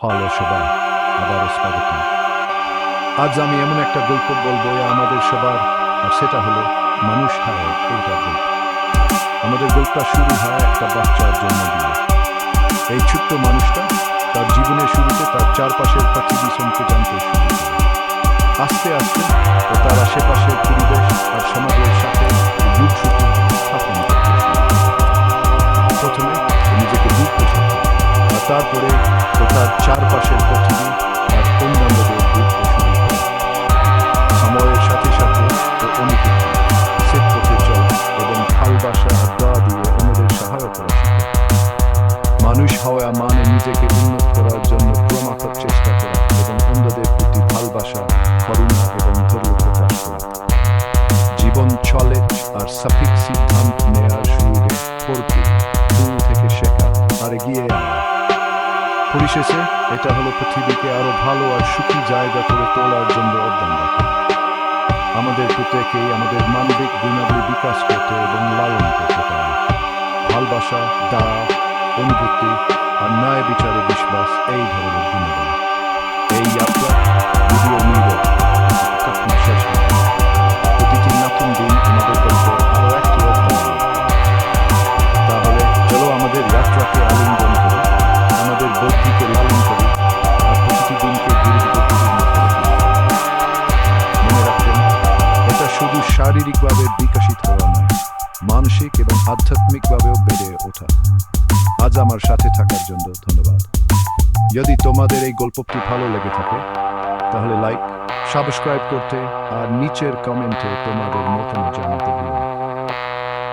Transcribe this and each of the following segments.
Hello সবাই আবারও স্বাগতম। আজ আমি এমন একটা গল্প বলব আমাদের সবার, আর সেটা হলো মানুষ হায় এইটার গল্প। আমাদের গল্পটা শুরু হয় একটা বাচ্চার জন্ম দিয়ে। এই ছোট্ট মানুষটা তার জীবনের শুরুতে তার চারপাশের পৃথিবীকে জানতে শুরু করে। আস্তে আস্তে ও তার আশেপাশের পরিবেশ আর সমাজের সাথে যোগসূত্র তারপরে তার চারপাশের পৃথিবী আর অন্যান্যদের শুরু সময়ের সাথে সাথে ও অনুভূতি সেট এবং আর দোয়া সহায়তা মানুষ হওয়া মানে নিজেকে উন্নত করার জন্য ক্রমাগত চেষ্টা করা এবং অন্যদের প্রতি ভালোবাসা, করুণা এবং করা। জীবন চলে আর সিদ্ধান্ত নেওয়ার সুযোগে পরিশেষে এটা হলো পৃথিবীকে আরও ভালো আর সুখী জায়গা করে তোলার জন্য অবদান রাখে আমাদের প্রত্যেকেই আমাদের মানবিক গুণাবলী বিকাশ করতে এবং লালন করতে পারে। ভালোবাসা দা অনুভূতি আর ন্যায় বিচারে বিশ্বাস, এই ধরনের গুণাবলী শারীরিকভাবে বিকশিত হওয়া নয়, মানসিক এবং আধ্যাত্মিকভাবেও বেড়ে ওঠা। আজ আমার সাথে থাকার জন্য ধন্যবাদ। যদি তোমাদের এই গল্পটি ভালো লেগে থাকে, তাহলে লাইক সাবস্ক্রাইব করতে আর নিচের কমেন্টে তোমাদের মতামত জানাতে ভুলো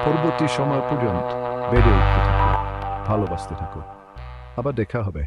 পরবর্তী সময় পর্যন্ত বেড়ে উঠতে থাকো, ভালোবাসতে থাকো। আবার দেখা হবে।